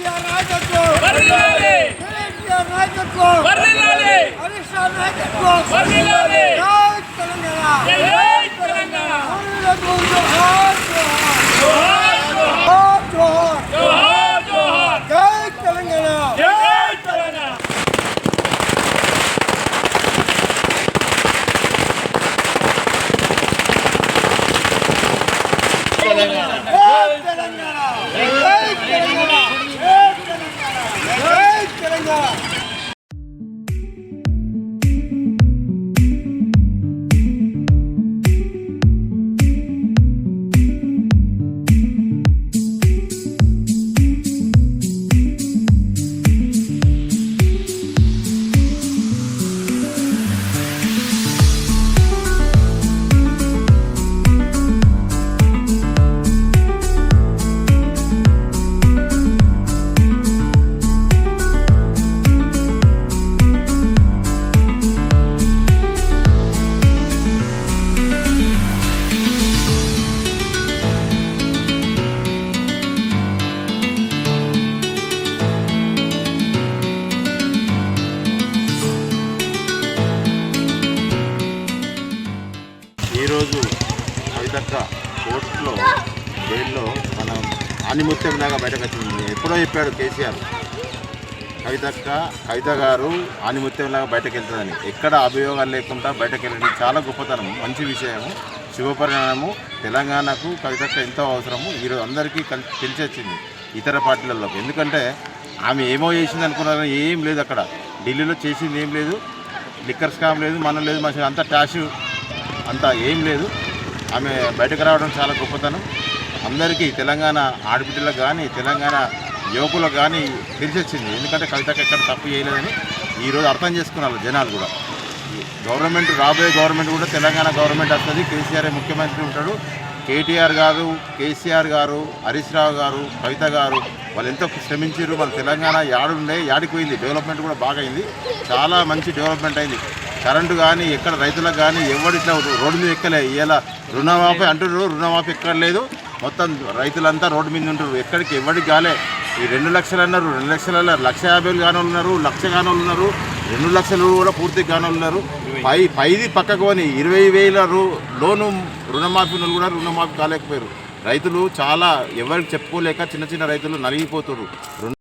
కేసీఆర్ నాయకత్వం. కేసీఆర్ నాయకత్వం. హరీష్ రావు నాయకత్వం. జై జై తెలంగాణ. జై తెలంగాణ. Сюда! ఈరోజు కవితక్క కోర్టులో జైల్లో మనం అనిముత్యం దాకా బయటకు వచ్చింది ఎప్పుడో చెప్పాడు కేసీఆర్. కవితక్క కవిత గారు ఆనిముత్యంలాగా బయటకు వెళ్తుందని ఎక్కడ అభియోగాలు లేకుండా బయటకు వెళ్ళడం చాలా గొప్పతనం మంచి విషయము. శుభపరిణామము. తెలంగాణకు కవితక్క ఎంతో అవసరము. ఈరోజు అందరికీ కల్ తెలిసొచ్చింది ఇతర పార్టీలలో ఎందుకంటే ఆమె ఏమో చేసింది అనుకున్నారని ఏం లేదు అక్కడ. ఢిల్లీలో చేసింది ఏం లేదు. లిక్కర్ స్కామ్ లేదు మనం లేదు మంచిగా అంతా ట్యాష్. అంత ఏం లేదు. ఆమె బయటకు రావడం చాలా గొప్పతనం. అందరికీ తెలంగాణ ఆడబిడ్డలకు కానీ తెలంగాణ యువకులకు కానీ తెలిసి వచ్చింది ఎందుకంటే కవితకు ఎక్కడ తప్పు చేయలేదని ఈరోజు అర్థం చేసుకున్నారు జనాలు కూడా. గవర్నమెంట్ రాబోయే గవర్నమెంట్ కూడా తెలంగాణ గవర్నమెంట్ వస్తుంది. కేసీఆర్ ముఖ్యమంత్రి ఉంటాడు. కేటీఆర్ గారు కేసీఆర్ గారు హరీష్ రావు గారు కవిత గారు వాళ్ళు ఎంతో శ్రమించారు వాళ్ళు తెలంగాణ యాడుండే యాడికి పోయింది. డెవలప్మెంట్ కూడా బాగా అయింది. చాలా మంచి డెవలప్మెంట్ అయింది. కరెంటు కానీ ఎక్కడ రైతులకు కానీ ఎవరు ఇట్లా రోడ్డు మీద ఎక్కలే. ఇలా రుణమాఫీ అంటున్నారు రుణమాఫీ ఎక్కడ లేదు. మొత్తం రైతులంతా రోడ్డు మీద ఉంటారు ఎక్కడికి ఎవరికి కాలే. ఈ రెండు లక్షలు అన్నారు రెండు లక్షల లక్ష యాభై వేలు కానోళ్ళు ఉన్నారు లక్ష కానోళ్ళు ఉన్నారు. రెండు లక్షలు కూడా పూర్తి కానోళ్ళు ఉన్నారు. పై పైది పక్కకు పోని ఇరవై వేల రూ లోను రుణమాఫీ కూడా రుణమాఫీ కాలేకపోయారు. రైతులు చాలా ఎవరికి చెప్పుకోలేక చిన్న చిన్న రైతులు నలిగిపోతున్నారు